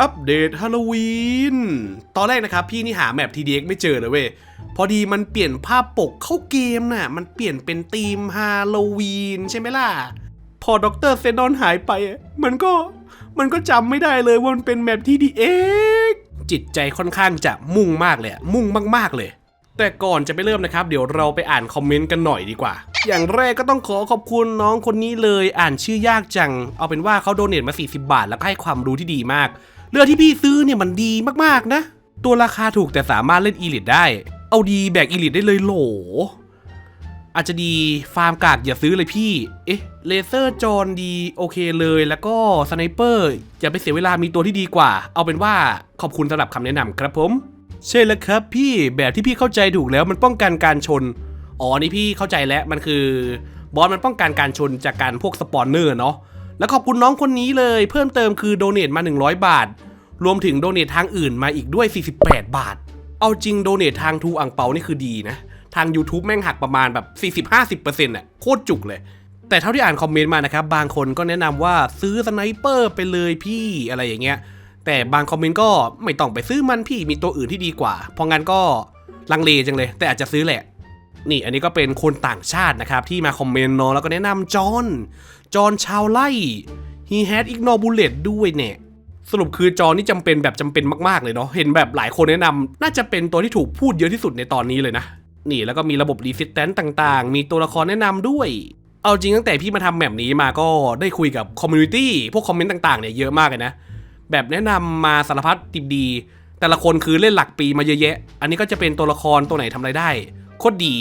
อัปเดตฮาโลวีน ตอนแรกนะครับพี่นี่หาแมป TDX ไม่เจอเลยเว้ย พอดีมันเปลี่ยนภาพปกเข้าเกมน่ะ มันเปลี่ยนเป็นธีมฮาโลวีนใช่ไหมล่ะ พอด็อกเตอร์เซนอนหายไป มันก็มันก็จำไม่ได้เลยว่ามันเป็นแมป TDX จิตใจค่อนข้างจะมุ่งมากเลยมุ่งมาก ๆ เลย แต่ก่อนจะไปเริ่มนะครับ เดี๋ยวเราไปอ่านคอมเมนต์กันหน่อยดีกว่า อย่างแรกก็ต้องขอขอบคุณน้องคนนี้เลย อ่านชื่อยากจัง เอาเป็นว่าเขาโดเนทมา 40 บาท แล้วก็ให้ความรู้ที่ดีมาก เรือที่พี่ซื้อเนี่ยมันดีมากๆนะ ตัวราคาถูกแต่สามารถเล่นอีลิทได้ เอาดีแบกอีลิทได้เลยโหล อาจจะดีฟาร์มกากอย่าซื้อเลยพี่ เอ๊ะเลเซอร์จอนดีโอเคเลยแล้วก็สไนเปอร์อย่าไปเสียเวลามีตัวที่ดีกว่า เอาเป็นว่าขอบคุณสำหรับคำแนะนำครับผม ใช่แล้วครับพี่แบบที่พี่เข้าใจถูกแล้วมันป้องกันการชนอ๋อนี่พี่เข้าใจแล้วมันคือบอสมันป้องกันการชนจากการพวกสปอนเนอร์เนาะ แล้วขอบคุณน้องคนนี้เลย เพิ่มเติมคือโดเนทมา 100 บาท รวมถึงโดเนททางอื่นมาอีกด้วย 48 บาท เอาจริงโดเนททางทูอังเปานี่คือดีนะ ทาง YouTube แม่งหักประมาณแบบ 40-50%อะโคตรจุกเลย แต่เท่าที่อ่านคอมเมนต์มานะครับ บางคนก็แนะนำว่าซื้อสไนเปอร์ไปเลยพี่อะไรอย่างเงี้ย แต่บางคอมเมนต์ก็ไม่ต้องไปซื้อมันพี่มีตัวอื่นที่ดีกว่า เพราะงั้นก็ลังเลจังเลย แต่อาจจะซื้อแหละนี่อันนี้ก็เป็นคนต่างชาตินะครับ ที่มาคอมเมนต์เนาะแล้วก็แนะนำจอห์น จอนชาวไล่ he had ignore bullet ด้วยเนี่ย สรุปคือจอนี่จำเป็นแบบจำเป็นมากๆเลยเนาะ เห็นแบบหลายคนแนะนำน่าจะเป็นตัวที่ถูกพูดเยอะที่สุดในตอนนี้เลยนะ นี่แล้วก็มีระบบ resistance ต่างๆ มีตัวละครแนะนำด้วย เอาจริงตั้งแต่พี่มาทำแบบนี้มาก็ได้คุยกับคอมมูนิตี้พวกคอมเมนต์ต่างๆเนี่ยเยอะมากเลยนะ แบบแนะนำมาสารพัดติบดี แต่ละคนคือเล่นหลักปีมาเยอะแยะ อันนี้ก็จะเป็นตัวละครตัวไหนทำอะไรได้โคตรดี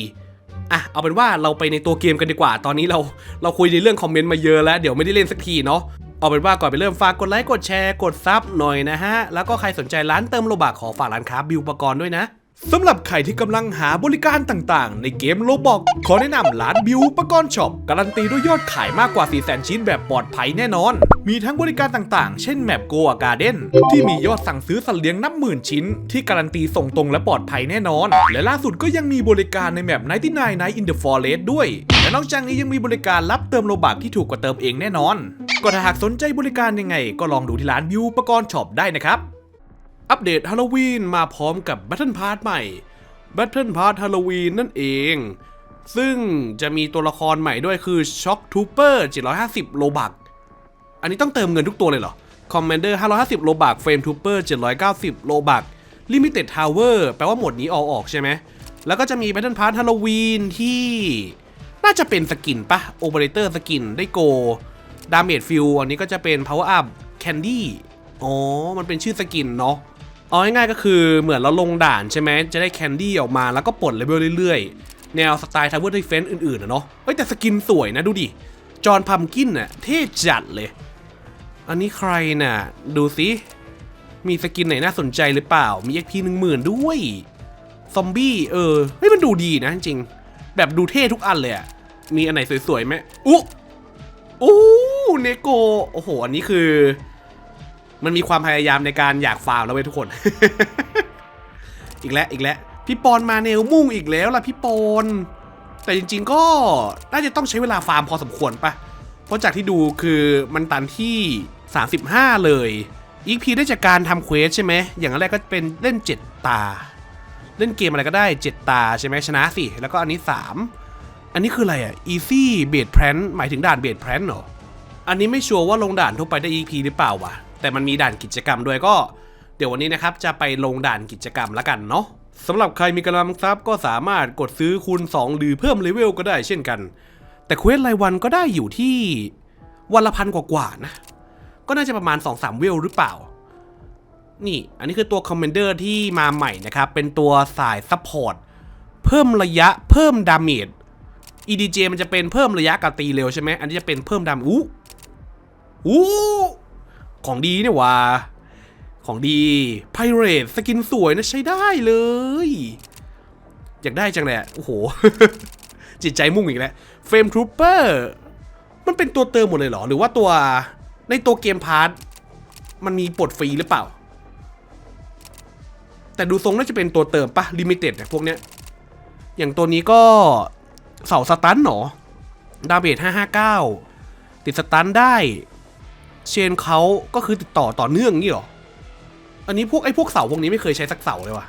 อะเอาเป็นว่าเราไปในตัวเกมกันดีกว่า ตอนนี้เราเราคุยในเรื่องคอมเมนต์มาเยอะแล้ว เดี๋ยวไม่ได้เล่นสักทีเนาะเอาเป็นว่าก่อนไปเริ่มฝากกดไลค์กดแชร์กดซับหน่อยนะฮะ แล้วก็ใครสนใจร้านเติมโลบักขอฝากร้านค้าบิวปกรณ์ด้วยนะ สำหรับใครที่กำลังหาบริการต่างๆ ในเกมโลบอกขอแนะนำร้านบิวอุปกรณ์ช็อปการันตีด้วยยอดขายมากกว่า4 0 0 0 0 ชิ้นแบบปลอดภัยแน่นอน มีทั้งบริการต่างๆ เช่นแมปโกอาการ์เด้นที่มียอดสั่งซื้อสัตว์เลี้ยงนับหมื่นชิ้น ที่การันตีส่งตรงและปลอดภัยแน่นอน และล่าสุดก็ยังมีบริการในแมป99 Night in the Forest ด้วย และนอกจากนี้ยังมีบริการรับเติมโลบักที่ถูกกว่าเติมเองแน่นอน ก็ถ้าหากสนใจบริการยังไง ก็ลองดูที่ร้านบิวอุปกรณ์ช็อปได้นะครับ อัปเดตฮาโลวีนมาพร้อมกับ Battle Pass ใหม่ Battle Pass Halloween นั่นเอง ซึ่งจะมีตัวละครใหม่ด้วยคือ Shock Trooper 750 โลบัก อันนี้ต้องเติมเงินทุกตัวเลยเหรอ Commander 550 โลบัก Frame Trooper 790 โลบัก Limited Tower แปลว่าหมดนี้เอาออกใช่ไหม แล้วก็จะมี Battle Pass Halloween ที่ น่าจะเป็นสกินปะ Operator สกินได้โก Damage Fuel อันนี้ก็จะเป็น Power Up Candy อ๋อ มันเป็นชื่อสกินเนาะ เอาง่ายๆก็คือเหมือนเราลงด่านใช่ไหมจะได้แคนดี้ออกมาแล้วก็ปลดเลเวลเรื่อยๆ แนวสไตล์ทาวเวอร์ดีเฟนต์อื่นๆนะเนาะเฮ้ยแต่สกินสวยนะดูดิ จอห์นพัมกินน่ะเท่จัดเลย อันนี้ใครน่ะ ดูสิ มีสกินไหนน่าสนใจหรือเปล่า มี XP หนึ่งหมื่นด้วย ซอมบี้เออเฮ้ยมันดูดีนะจริง แบบดูเท่ทุกอันเลยอะมีอันไหนสวยๆไหมอุ๊อู้เนโกโอ้โห อันนี้คือ มันมีความพยายามในการอยากฟาร์มแล้วเว้ยทุกคน อีกแล้วอีกแล้ว พี่ปอนมาแนวมุ่งอีกแล้วล่ะพี่ปอนแต่จริง ๆ ก็น่าจะต้องใช้เวลาฟาร์มพอสมควรปะเพราะจากที่ดูคือมันตันที่ 35 เลย อีกพีได้จากการทำเควสใช่ไหม อย่างแรกก็เป็นเล่น 7 ตา เล่นเกมอะไรก็ได้ 7 ตาใช่ไหมชนะสิ แล้วก็อันนี้ 3 อันนี้คืออะไรอะ easy bait plan หมายถึงด่าน bait plan เหรอ อันนี้ไม่ชัวร์ว่าลงด่านทั่วไปได้ EP หรือเปล่าวะ แต่มันมีด่านกิจกรรมด้วยก็ เดี๋ยววันนี้นะครับจะไปลงด่านกิจกรรมล้วกันเนาะสำหรับใครมีกำลังทรัพย์ก็สามารถกดซื้อคูณ 2 หรือเพิ่มเลเวลก็ได้เช่นกัน แต่เควสรายวันก็ได้อยู่ที่วันละพันกว่าๆนะ ก็น่าจะประมาณ 2-3 เวลหรือเปล่า นี่ อันนี้คือตัวคอมเมนเดอร์ที่มาใหม่นะครับ เป็นตัวสายซัพพอร์ตเพิ่มระยะเพิ่มดาเมจ EDJ มันจะเป็นเพิ่มระยะกับตีเร็วใช่ไหม อันนี้จะเป็นเพิ่มดามอู้อู้ ของดีเนี่ยว่า ของดีไพเรตสกินสวยนะใช้ได้เลย อยากได้จังเลยโอ้โห จิตใจมุ่งอีกแล้วเฟรมทรูเปอร์มันเป็นตัวเติมหมดเลยเหรอ หรือว่าตัวในตัวเกมพาร์ทมันมีปลดฟรีหรือเปล่า แต่ดูทรงน่าจะเป็นตัวเติมปะลิมิเต็ดเนี่ยพวกเนี้ย อย่างตัวนี้ก็เสาสตันหนอดาเมจ559 ติดสตันได้ เชนเขาก็คือติดต่อต่อเนื่องนี่หรอ อันนี้พวกไอ้พวกเสาพวกนี้ไม่เคยใช้สักเสาเลยว่ะ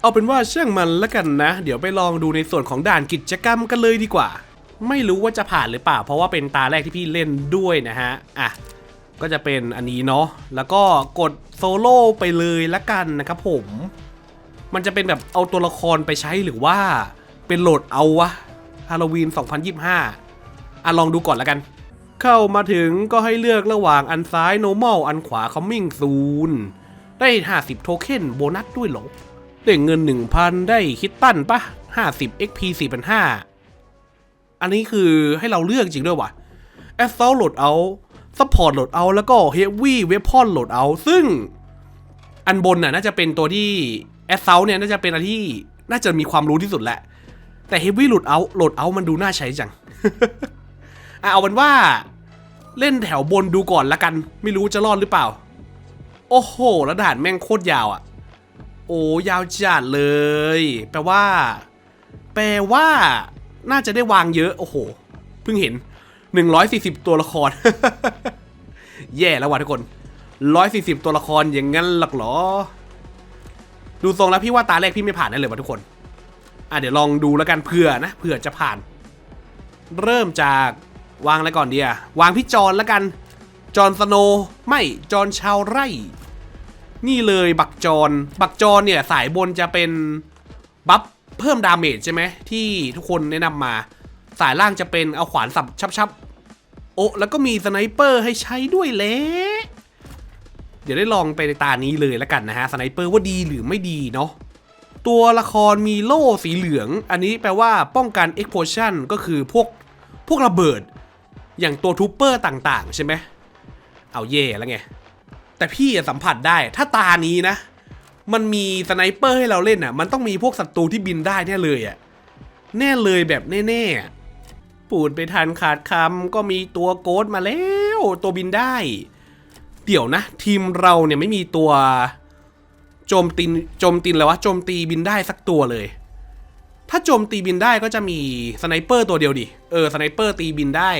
เอาเป็นว่าช่างมันแล้วกันนะ เดี๋ยวไปลองดูในส่วนของด่านกิจกรรมกันเลยดีกว่า ไม่รู้ว่าจะผ่านหรือเปล่า เพราะว่าเป็นตาแรกที่พี่เล่นด้วยนะฮะ อะ ก็จะเป็นอันนี้เนาะ แล้วก็กดโซโล่ไปเลยละกันนะครับผม มันจะเป็นแบบเอาตัวละครไปใช้หรือว่าเป็นโหลดเอาวะฮาโลวีน 2025อะลองดูก่อนละกัน เข้ามาถึงก็ให้เลือกระหว่างอันซ้าย normal อันขวา coming soon ได้ 50 โทเค็นโบนัสด้วยหรอได้เงิน 1,000 ได้คิดตั้นปะ50 XP 4,500อันนี้คือให้เราเลือกจริงด้วยว่ะ Assault Loadout Support Loadout แล้วก็ Heavy Weapon Loadout ซึ่งอันบนน่ะน่าจะเป็นตัวที่ Assault เนี่ยน่าจะเป็นอันที่น่าจะมีความรู้ที่สุดแหละ แต่ Heavy Loadout Loadout มันดูน่าใช้จัง อะเอาเป็นว่า เล่นแถวบนดูก่อนละกัน ไม่รู้จะรอดหรือเปล่า โอ้โหแล้วด่านแม่งโคตรยาวอะ่ะ โอ้ยาวจัดเลย แปลว่า แปลว่า น่าจะได้วางเยอะ โอ้โห เพิ่งเห็น 140 ตัวละคร แย่แล้วว่ะทุกคน 140 ตัวละครอย่างงั้นหรอกเหรอ ดูทรงแล้วพี่ว่าตาแรกพี่ไม่ผ่านแน่เลยว่ะทุกคน อะเดี๋ยวลองดูแล้วกันเผื่อนะเผื่อจะผ่าน เริ่มจาก วางอะไรก่อนเดีอะวางพี่จอนแล้วกัน จอนสโนไม่จอนชาวไร่ นี่เลยบักจอนบักจอนเนี่ยสายบนจะเป็นบัฟเพิ่มดาเมจใช่ไหมที่ทุกคนแนะนำมา สายล่างจะเป็นเอาขวานสับชับๆโอ้แล้วก็มีสไนเปอร์ให้ใช้ด้วยแหละเดี๋ยวได้ลองไปในตานี้เลยแล้วกันนะฮะสไนเปอร์ว่าดีหรือไม่ดีเนาะตัวละครมีโล่สีเหลือง อันนี้แปลว่าป้องกัน explosion ก็คือพวกพวกระเบิด อย่างตัวทูปเปอร์ต่างๆ ใช่ไหมเอาเย่แล้วไง แต่พี่สัมผัสได้ถ้าตานี้นะ มันมีสไนเปอร์ให้เราเล่นอะ มันต้องมีพวกศัตรูที่บินได้แน่เลยอะ แน่เลยแบบแน่ๆ ปูดไปทันขาดคำก็มีตัวโกดมาแล้วตัวบินได้ เดี๋ยวนะ ทีมเราเนี่ยไม่มีตัวโจมตีโจมตีแล้ววะโจมตีบินได้สักตัวเลย ถ้าโจมตีบินได้ก็จะมีสไนเปอร์ตัวเดียวดิ เออสไนเปอร์ตีบินได้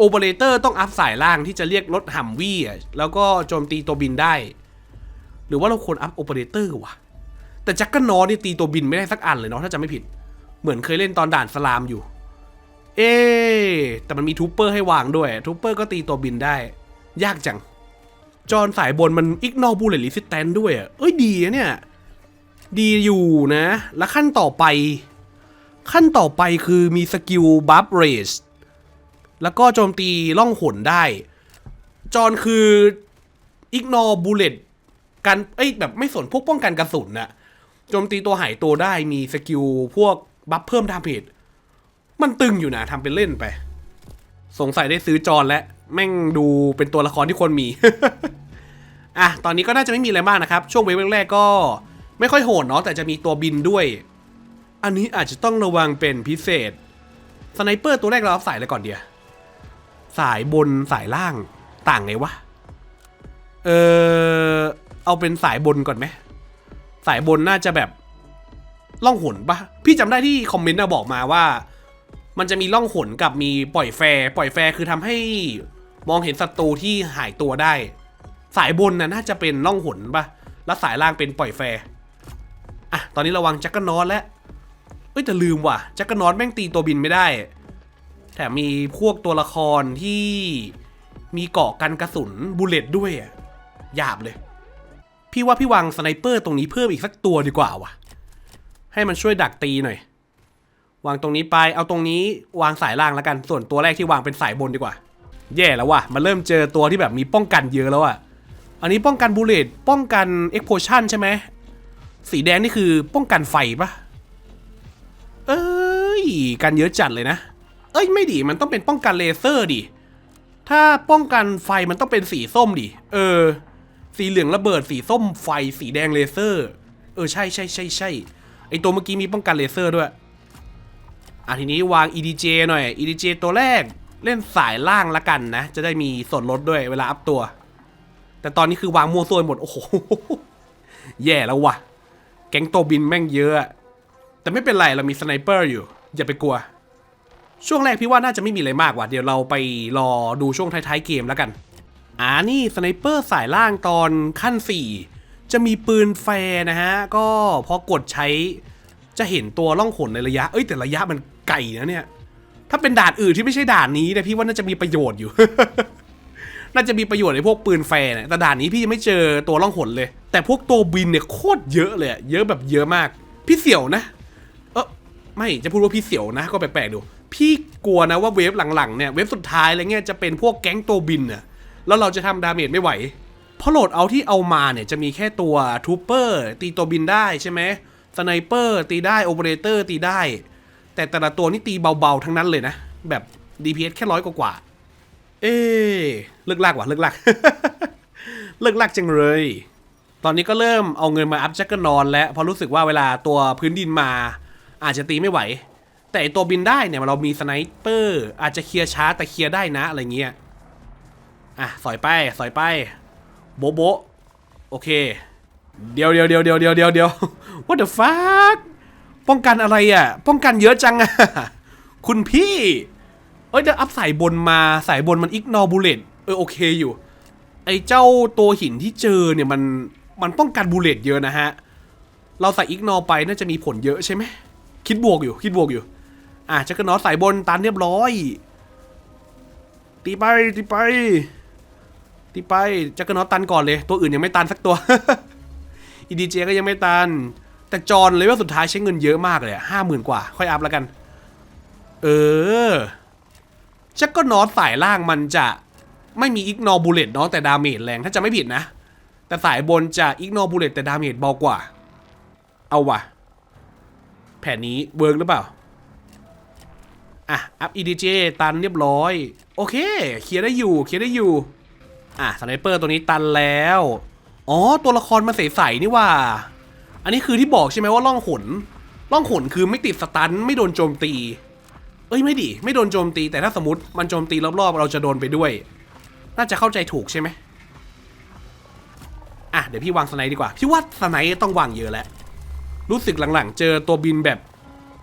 โอเปอเรเตอร์ต้องอัพสายล่างที่จะเรียกรถหัมวี่อะแล้วก็โจมตีตัวบินได้ หรือว่าเราควรอัพโอเปอเรเตอร์วะแต่จักรนอนี่ตีตัวบินไม่ได้สักอันเลยเนาะถ้าจะไม่ผิด เหมือนเคยเล่นตอนด่านสลามอยู่ เอ๊แต่มันมีทูปเปอร์ให้วางด้วยทูปเปอร์ก็ตีตัวบินได้ ยากจัง จอนสายบนมันอิกนอบูเลตลิสิแตนด้วยเอ้ยดีเนี่ย ดีอยู่นะ แล้วขั้นต่อไป ขั้นต่อไปคือมีสกิลบัฟเรส แล้วก็โจมตีล่องหนได้ จอนคืออิกนอบูเลตกันเอ้ยแบบไม่สนพวกป้องกันกระสุนน่ะโจมตีตัวหายตัวได้มีสกิลพวกบัฟเพิ่มดาเมจมันตึงอยู่นะทำเป็นเล่นไป สงสัยได้ซื้อจอนแล้วแม่งดูเป็นตัวละครที่ควรมี อะ ตอนนี้ก็น่าจะไม่มีอะไรมากนะครับ ช่วงเวฟแรกๆก็ ไม่ค่อยโหดเนาะแต่จะมีตัวบินด้วย อันนี้อาจจะต้องระวังเป็นพิเศษ สไนเปอร์ตัวแรกเราเอาสายอะไรก่อนเดียว สายบนสายล่างต่างไงวะ เออเอาเป็นสายบนก่อนไหมสายบนน่าจะแบบล่องหนปะพี่จำได้ที่คอมเมนต์นะบอกมาว่า มันจะมีล่องหนกับมีปล่อยแฟร์ปล่อยแฟร์คือทำให้มองเห็นศัตรูที่หายตัวได้ สายบนน่ะน่าจะเป็นล่องหนปะแล้วสายล่างเป็นปล่อยแฟร์อะตอนนี้ระวังจักรนอตแล้วเอ้ยแต่ลืมว่ะจักรนอตแม่งตีตัวบินไม่ได้ ถมมีพวกตัวละครที่มีเกาะกันกระสุนบูเลตด้วยอะหยาบเลย พี่ว่าพี่วางสไนเปอร์ตรงนี้เพิ่มอีกสักตัวดีกว่าว่ะให้มันช่วยดักตีหน่อย วางตรงนี้ไป เอาตรงนี้วางสายล่างแล้วกัน ส่วนตัวแรกที่วางเป็นสายบนดีกว่า แย่แล้วว่ะ มันเริ่มเจอตัวที่แบบมีป้องกันเยอะแล้วอะ อันนี้ป้องกันบูเลตป้องกันเอ็กโพชันใช่ไหม สีแดงนี่คือป้องกันไฟปะเอ้ย กันเยอะจัดเลยนะ เอ้ยไม่ดิมันต้องเป็นป้องกันเลเซอร์ดิถ้าป้องกันไฟมันต้องเป็นสีส้มดิเออ สีเหลืองระเบิดสีส้มไฟสีแดงเลเซอร์ เออใช่ใช่ใช่ใช่ไอตัวเมื่อกี้มีป้องกันเลเซอร์ด้วยอะทีนี้วาง EDJ หน่อย EDJ ตัวแรกเล่นสายล่างละกันนะ จะได้มีส่วนลดด้วยเวลาอัพตัว แต่ตอนนี้คือวางมัวซัวหมด โอ้โห แย่แล้วว่ะ แก๊งตัวบินแม่งเยอะ แต่ไม่เป็นไรเรามีสไนเปอร์อยู่ อย่าไปกลัว ช่วงแรกพี่ว่าน่าจะไม่มีอะไรมากว่ะเดี๋ยวเราไปรอดูช่วงท้ายๆเกมแล้วกันอ่านี่สไนเปอร์สายล่างตอนขั้น 4 จะมีปืนแฟร์นะฮะ ก็พอกดใช้จะเห็นตัวล่องหนในระยะ เอ้ยแต่ระยะมันไกลนะเนี่ย ถ้าเป็นด่านอื่นที่ไม่ใช่ด่านนี้นะพี่ว่าน่าจะมีประโยชน์อยู่ น่าจะมีประโยชน์ในพวกปืนแฟร์นี่ยแต่ด่านนี้พี่ยังไม่เจอตัวล่องหนเลย แต่พวกตัวบินเนี่ยโคตรเยอะเลย เยอะแบบเยอะมาก พี่เสี่ยวนะ เออไม่จะพูดว่าพี่เสี่ยวนะ ก็แปลกๆดู พี่กลัวนะว่าเวฟหลังๆเนี่ยเวฟสุดท้ายอะไรเงี้ยจะเป็นพวกแก๊งตัวบินน่ะแล้วเราจะทำดาเมจไม่ไหว เพราะโหลดเอาที่เอามาเนี่ยจะมีแค่ตัวทูเปอร์ตีตัวบินได้ใช่ไหมสไนเปอร์ตีได้โอเปอเรเตอร์ตีได้ แต่แต่ละตัวนี่ตีเบาๆ ทั้งนั้นเลยนะ แบบ DPS แค่ร้อยกว่า เอ๊เลิกลากว่ะเลิกลากเลิกลากจังเลย ตอนนี้ก็เริ่มเอาเงินมาอัพแจ็คเกอร์นอนแล้วเพราะรู้สึกว่าเวลาตัวพื้นดินมา อาจจะตีไม่ไหว แต่ตัวบินได้เนี่ยเรามีสไนเปอร์อาจจะเคลียร์ช้าแต่เคลียร์ได้นะอะไรเงี้ยอะสอยไปสอยไป โบโบโอเค เดี๋ยวเดี๋ยวเดี๋ยวเดี๋ยวเดี๋ยวเดี๋ยวเดี๋ยว what the fuck ป้องกันอะไรอะ ป้องกันเยอะจังอะ คุณพี่ เอ้ยเดี๋ยวอัพสายบนมาสายบนมันอิกนอบูเลตเออโอเคอยู่ ไอเจ้าตัวหินที่เจอเนี่ยมันมันป้องกันบูเลตเยอะนะฮะ เราใส่อิกนอไปน่าจะมีผลเยอะใช่ไหมคิดบวกอยู่ คิดบวกอยู่ อะจักระนอสสายบนตันเรียบร้อย ตีไปตีไป ตีไปจักระนอตตันก่อนเลย ตัวอื่นยังไม่ตันสักตัวอีดีเจก็ยังไม่ตัน แต่จอนเลยว่าสุดท้ายใช้เงินเยอะมากเลยห้าหมื่นกว่า ค่อยอัพแล้วกัน เออจักรนอตสายล่างมันจะไม่มีอิกนอบูเลตเนาะแต่ดาเมจแรงถ้าจะไม่ผิดนะ แต่สายบนจะอิกนอบูเลตแต่ดาเมจเบากว่า เอาว่ะแผนนี้เวิร์กหรือเปล่า อะอัพ EDJ ตันเรียบร้อย โอเค เคลียร์ได้อยู่ เคลียร์ได้อยู่ อะสไนเปอร์ตัวนี้ตันแล้ว อ๋อ ตัวละครมันใสๆนี่ว่า อันนี้คือที่บอกใช่ไหมว่าล่องหนล่องหนคือไม่ติดสตันไม่โดนโจมตี เอ้ยไม่ดิไม่โดนโจมตีแต่ถ้าสมมติมันโจมตีรอบๆ เราจะโดนไปด้วย น่าจะเข้าใจถูกใช่ไหมอะเดี๋ยวพี่วางสไนดีกว่า พี่ว่าสไนต้องวางเยอะแล้ว รู้สึกหลังๆ เจอตัวบินแบบ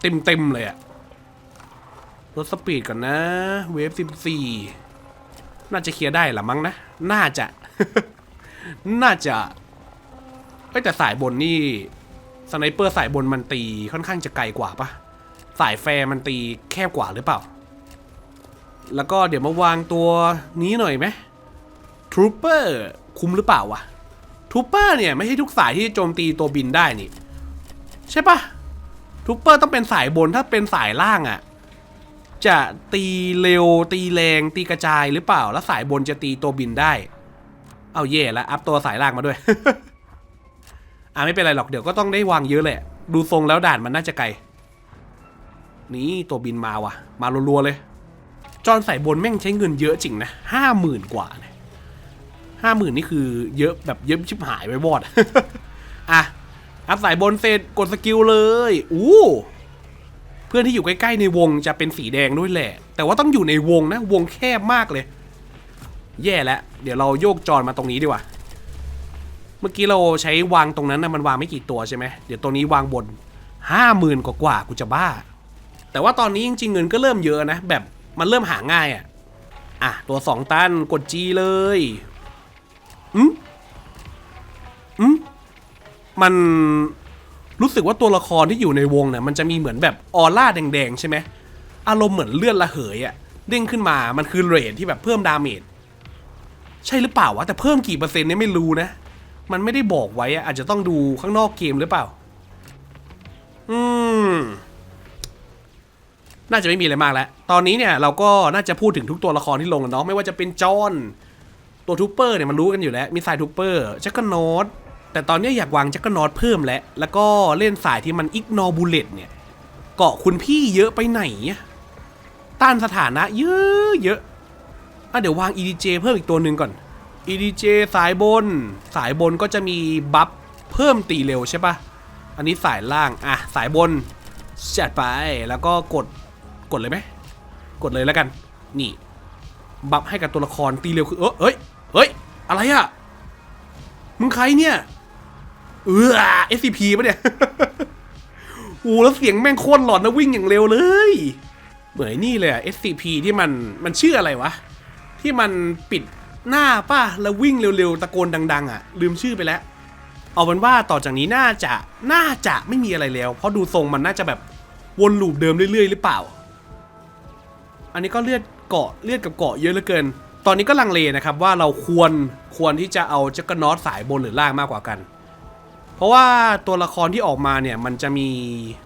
เต็มๆเลยอะ ลดสปีดก่อนนะ เวฟสิบสี่น่าจะเคลียร์ได้ละมั้งนะ น่าจะ น่าจะเอ้แต่สายบนนี่สไนเปอร์สายบนมันตีค่อนข้างจะไกลกว่าปะสายแฟร์มันตีแคบกว่าหรือเปล่า แล้วก็เดี๋ยวมาวางตัวนี้หน่อยไหมทรูเปอร์คุ้มหรือเปล่าวะทรูเปอร์เนี่ยไม่ใช่ทุกสายที่โจมตีตัวบินได้นี่ ใช่ปะทูปเปอร์ต้องเป็นสายบนถ้าเป็นสายล่างอะ่ะ จะตีเร็วตีแรงตีกระจายหรือเปล่า แล้วสายบนจะตีตัวบินได้ เอาเย่แล้วอัพตัวสายล่างมาด้วย อ่าไม่เป็นไรหรอกเดี๋ยวก็ต้องได้วางเยอะแหละ ดูทรงแล้วด่านมันน่าจะไกล นี่ตัวบินมาว่ะ มารัวๆเลย จอนสายบนแม่งใช้เงินเยอะจริงนะห้าหมื่นกว่าเนี่ยห้าหมื่นนี่คือเยอะแบบเยอะชิบหายไว้วอด อะอัพสายบนเสร็จกดสกิลเลย อู้ เพื่อนที่อยู่ใกล้ๆในวงจะเป็นสีแดงด้วยแหละ แต่ว่าต้องอยู่ในวงนะ วงแคบมากเลย แย่แล้วเดี๋ยวเราโยกจอนมาตรงนี้ดีกว่า เมื่อกี้เราใช้วางตรงนั้นนะมันวางไม่กี่ตัวใช่ไหมเดี๋ยวตัวนี้วางบนห้าหมื่นกว่ากูจะบ้า แต่ว่าตอนนี้จริงๆเงินก็เริ่มเยอะนะ แบบมันเริ่มหาง่ายอะ่ะอะตัวสองตันกดจีเลยอืมอืมมัน รู้สึกว่าตัวละครที่อยู่ในวงเนี่ยมันจะมีเหมือนแบบออร่าแดงๆใช่ไหมอารมณ์เหมือนเลือนระเหยอะเด้งขึ้นมามันคือเรทที่แบบเพิ่มดาเมจใช่หรือเปล่าวะแต่เพิ่มกี่เปอร์เซ็นต์เนี่ยไม่รู้นะ มันไม่ได้บอกไว้อะอาจจะต้องดูข้างนอกเกมหรือเปล่า อืมน่าจะไม่มีอะไรมากแล้ว ตอนนี้เนี่ยเราก็น่าจะพูดถึงทุกตัวละครที่ลงแล้วเนาะไม่ว่าจะเป็นจอห์นตัวทูเปอร์เนี่ยมันรู้กันอยู่แล้ว มีสายทูเปอร์แจักรนอต แต่ตอนนี้อยากวางจักรนอตเพิ่มแล้วแล้วก็เล่นสายที่มันอิกนอบูเลตเนี่ย เกาะคุณพี่เยอะไปไหน ต้านสถานะเยอะเยอะอะเดี๋ยววาง EDJ เพิ่มอีกตัวหนึ่งก่อน EDJ สายบน สายบนก็จะมีบัฟเพิ่มตีเร็วใช่ปะอันนี้สายล่าง อะ สายบนจัดไป แล้วก็กด กดเลยไหม กดเลยแล้วกัน นี่ บัฟให้กับตัวละครตีเร็วคือ เออเฮ้ย เฮ้ย อะไรอะมึงใครเนี่ย เออ SCP ปะเนี่ยโอ้แล้วเสียงแม่งโคตรหลอนนะวิ่งอย่างเร็วเลย เหมือนนี่เลยอะ SCP ที่มันมันชื่ออะไรวะ ที่มันปิดหน้าป่ะแล้ววิ่งเร็วๆ ตะโกนดัง ๆ อะ ลืมชื่อไปแล้ว เอาเป็นว่าต่อจากนี้น่าจะน่าจะไม่มีอะไรแล้ว เพราะดูทรงมันน่าจะแบบวนลูปเดิมเรื่อยๆ หรือเปล่า อันนี้ก็เลือดเกาะเลือดกับเกาะเยอะเหลือเกิน ตอนนี้ก็ลังเลนะครับว่าเราควรควรที่จะเอาจักรนอตสายบนหรือล่างมากกว่ากัน เพราะว่าตัวละครที่ออกมาเนี่ยมันจะมี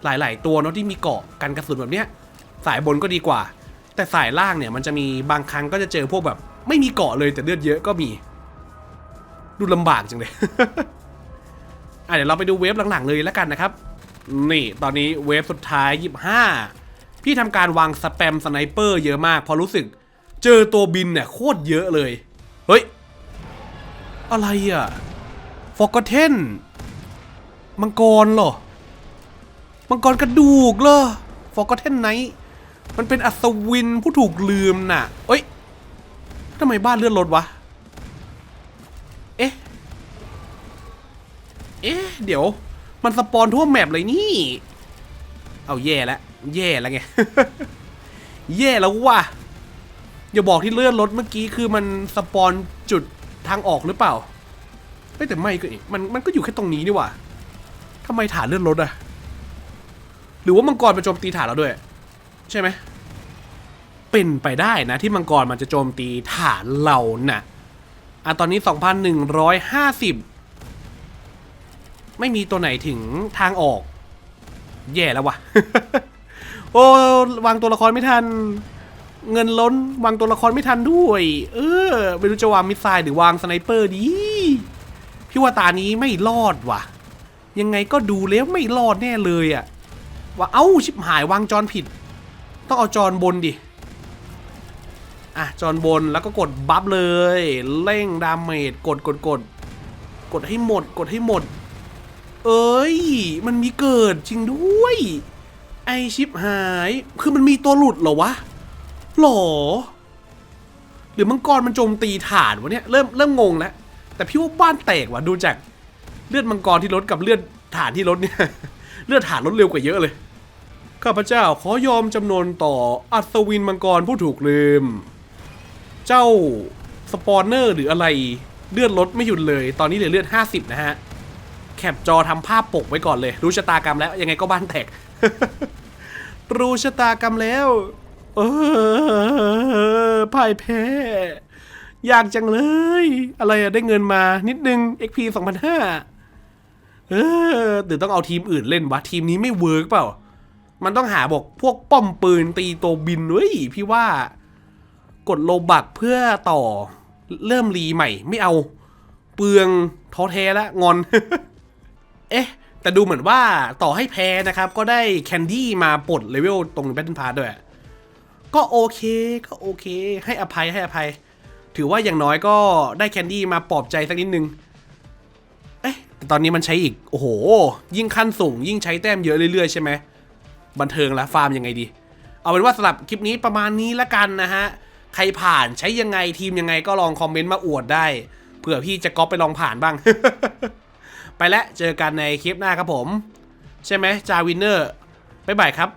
หลาย ๆ ตัวเนาะที่มีเกาะกันกระสุนแบบเนี้ยสายบนก็ดีกว่า แต่สายล่างเนี่ยมันจะมีบางครั้งก็จะเจอพวกแบบ ไม่มีเกาะเลยแต่เลือดเยอะก็มี ดูลำบากจังเลยอะเดี๋ยวเราไปดูเวฟหลัง ๆ เลยแล้วกันนะครับ นี่ตอนนี้เวฟสุดท้าย 25 พี่ทำการวางสแปมสไนเปอร์เยอะมากพราะรู้สึกเจอตัวบินเนี่ยโคตรเยอะเลย เฮ้ย อะไรอะฟอกเทน มังกรเหรอ มังกรกระดูกเหรอฟอกเทนไนท์มันเป็นอัศวินผู้ถูกลืมน่ะ เอ้ยทำไมบ้านเลื่อนรถวะ เอ๊ะ เอ๊ะ เดี๋ยว มันสปอนทั่วแมปเลยนี่ เอาแย่แล้วแย่แล้วไง แย่แล้วว่ะ อย่าบอกที่เลื่อนรถเมื่อกี้คือมันสปอนจุดทางออกหรือเปล่าเอ้ยแต่ไม่ก็มันมันก็อยู่แค่ตรงนี้นี่ว่าำไมฐานเลื่อนรถอะหรือว่ามังกรมาโจมตีฐานเราด้วย ใช่ไหมเป็นไปได้นะที่มังกรมันจะโจมตีฐานเราน่ะอะตอนนี้ 2,150 ไม่มีตัวไหนถึงทางออก แย่แล้ววะโอ้วางตัวละครไม่ทัน เงินล้นวางตัวละครไม่ทันด้วย เออ ไม่รู้จะวางมิสไซล์หรือวางสไนเปอร์ดี พี่ว่าตานี้ไม่รอดว่ะ ยังไงก็ดูแล้วไม่รอดแน่เลยอะว่าเอ้าชิบหายวางจอนผิด ต้องเอาจอนบนดิอะจอนบนแล้วก็กดบัฟเลยเร่งดาเมจกดกดกดกดให้หมดกดให้หมด เอ้ย มันมีเกิดจริงด้วย ไอชิปหาย คือมันมีตัวหลุดเหรอวะหรอ หรือมังกรมันโจมตีฐานวะเนี่ย เริ่มเริ่มงงแล้ว แต่พี่ว่าบ้านแตกว่ะดูจาก เลือดมังกรที่ลดกับเลือดฐานที่ลดเนี่ยเลือดฐานลดเร็วกว่าเยอะเลยข้าพเจ้าขอยอมจำนนต่ออัศวินมังกรผู้ถูกลืม เจ้าสปอนเนอร์หรืออะไรเลือดลดไม่หยุดเลย ตอนนี้เหลือเลือด 50 นะฮะ แคปจอทำภาพปกไว้ก่อนเลย รู้ชะตากรรมแล้ว ยังไงก็บ้านแตก รู้ชะตากรรมแล้วเออพ่ายแพ้อยากจังเลย อะไรอะได้เงินมานิดนึง XP 2005 เออหรือต้องเอาทีมอื่นเล่นวะทีมนี้ไม่เวิร์กเปล่า มันต้องหาบอกพวกป้อมปืนตีตัวบินเว้ยพี่ว่ากดโลบักเพื่อต่อเริ่มรีใหม่ ไม่เอาเปลืองท้อแท้ล้วงอน เอ๊ะ แต่ดูเหมือนว่าต่อให้แพ้นะครับ ก็ได้แคนดี้มาปลดเลเวลตรงแบทเทิลพาร์ด้วย ก็โอเคก็โอเค ให้อภัยให้อภัย ถือว่าอย่างน้อยก็ได้แคนดี้มาปลอบใจสักนิดนึง ตอนนี้มันใช้อีก โอ้โห ยิ่งขั้นสูง ยิ่งใช้แต้มเยอะเรื่อยๆใช่ไหมบันเทิงละฟาร์มยังไงดี เอาเป็นว่าสำหรับคลิปนี้ประมาณนี้ละกันนะฮะ ใครผ่านใช้ยังไงทีมยังไงก็ลองคอมเมนต์มาอวดได้ เผื่อพี่จะก๊อปไปลองผ่านบ้าง ไปแล้วเจอกันในคลิปหน้าครับผม ใช่ไหมจาวินเนอร์บ๊ายบายครับ